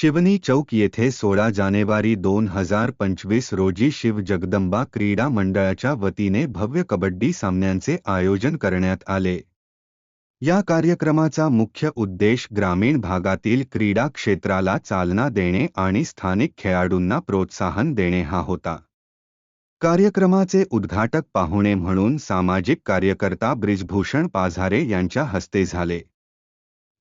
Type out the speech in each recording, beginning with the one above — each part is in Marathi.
शिवनी चौक येथे सोळा जानेवारी दोन हजार पंचवीस रोजी शिव जगदंबा क्रीडा मंडळाच्या वतीने भव्य कबड्डी सामन्यांचे आयोजन करण्यात आले. या कार्यक्रमाचा मुख्य उद्देश ग्रामीण भागातील क्रीडा क्षेत्राला चालना देणे आणि स्थानिक खेळाडूंना प्रोत्साहन देणे हा होता. कार्यक्रमाचे उद्घाटक पाहुणे म्हणून सामाजिक कार्यकर्ता ब्रिजभूषण पाझारे यांच्या हस्ते झाले.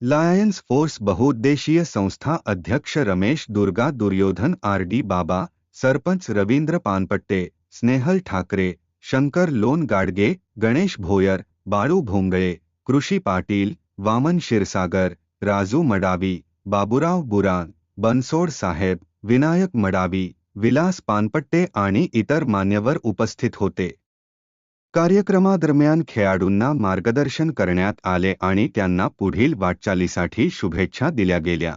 लायन्स फोर्स बहुउद्देशीय संस्था अध्यक्ष रमेश दुर्गा दुर्योधन आर डी बाबा सरपंच रवींद्र पानपट्टे स्नेहल ठाकरे शंकर लोन गाडगे गणेश भोयर बाळू भोंगळे कृषी पाटील वामन क्षीरसागर राजू मडावी बाबुराव बुरान बनसोड साहेब विनायक मडावी विलास पानपट्टे आणि इतर मान्यवर उपस्थित होते कार्यक्रमादरम्यान खेळाडूंना मार्गदर्शन करण्यात आले आणि त्यांना पुढील वाटचालीसाठी शुभेच्छा दिल्या गेल्या.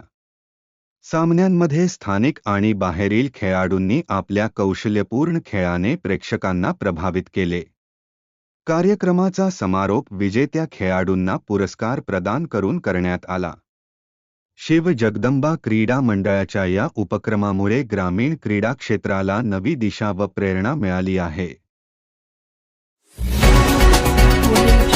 सामन्यांमध्ये स्थानिक आणि बाहेरील खेळाडूंनी आपल्या कौशल्यपूर्ण खेळाने प्रेक्षकांना प्रभावित केले. कार्यक्रमाचा समारोप विजेत्या खेळाडूंना पुरस्कार प्रदान करून करण्यात आला. शिव जगदंबा क्रीडा मंडळाच्या या उपक्रमामुळे ग्रामीण क्रीडा क्षेत्राला नवी दिशा व प्रेरणा मिळाली आहे. Thank you.